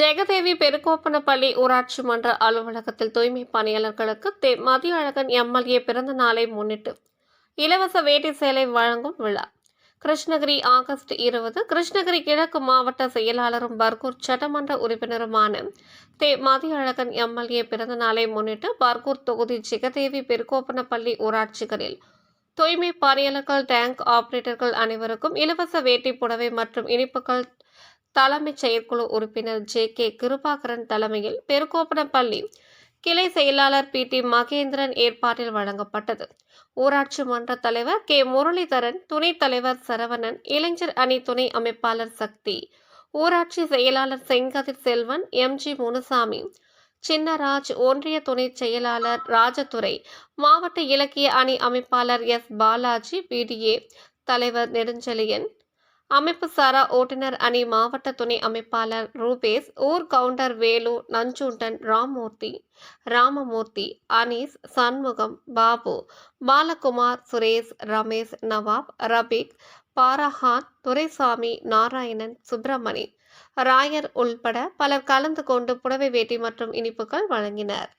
ஜெகதேவி பெருக்கோப்பனப்பள்ளி ஊராட்சி மன்ற அலுவலகத்தில் தூய்மை பணியாளர்களுக்கு தே மதியழகன் எம்எல்ஏ பிறந்த நாளை முன்னிட்டு இலவச வேட்டி சேலை வழங்கும் விழா. கிருஷ்ணகிரி ஆகஸ்ட் இருபது கிருஷ்ணகிரி கிழக்கு மாவட்ட செயலாளரும் பர்கூர் சட்டமன்ற உறுப்பினருமான தே மதியழகன் எம்எல்ஏ பிறந்த நாளை முன்னிட்டு பர்கூர் தொகுதி ஜெகதேவி பெருக்கோப்பனப்பள்ளி ஊராட்சிகளில் தூய்மை பணியாளர்கள் டேங்க் ஆபரேட்டர்கள் அனைவருக்கும் இலவச வேட்டி புடவை மற்றும் இனிப்புகள் தலைமைச் செயற்குழு உறுப்பினர் ஜே கே கிருபாகரன் தலைமையில் பெருக்கோப்பனப்பள்ளி கிளை செயலாளர் பி டி மகேந்திரன் ஏற்பாட்டில் வழங்கப்பட்டது. ஊராட்சி மன்ற தலைவர் கே முரளிதரன் துணைத் தலைவர் சரவணன் இளைஞர் அணி துணை அமைப்பாளர் சக்தி ஊராட்சி செயலாளர் செங்கதிர் செல்வன் எம் ஜி முனுசாமி சின்னராஜ் ஒன்றிய துணை செயலாளர் ராஜதுரை மாவட்ட இலக்கிய அணி அமைப்பாளர் எஸ் பாலாஜி பிடிஏ தலைவர் நெடுஞ்செழியன் அமைப்பு சாரா ஓட்டுநர் அணி மாவட்ட துணை அமைப்பாளர் ரூபேஷ் ஊர் கவுண்டர் வேலு நஞ்சுண்டன் ராமமூர்த்தி ராமமூர்த்தி அனீஸ் சண்முகம் பாபு பாலகுமார் சுரேஷ் ரமேஷ் நவாப் ரபீக் பாரஹான் துரைசாமி நாராயணன் சுப்பிரமணி ராயர் உள்பட பலர் கலந்து கொண்டு புடவை வேட்டி மற்றும் இனிப்புகள் வழங்கினர்.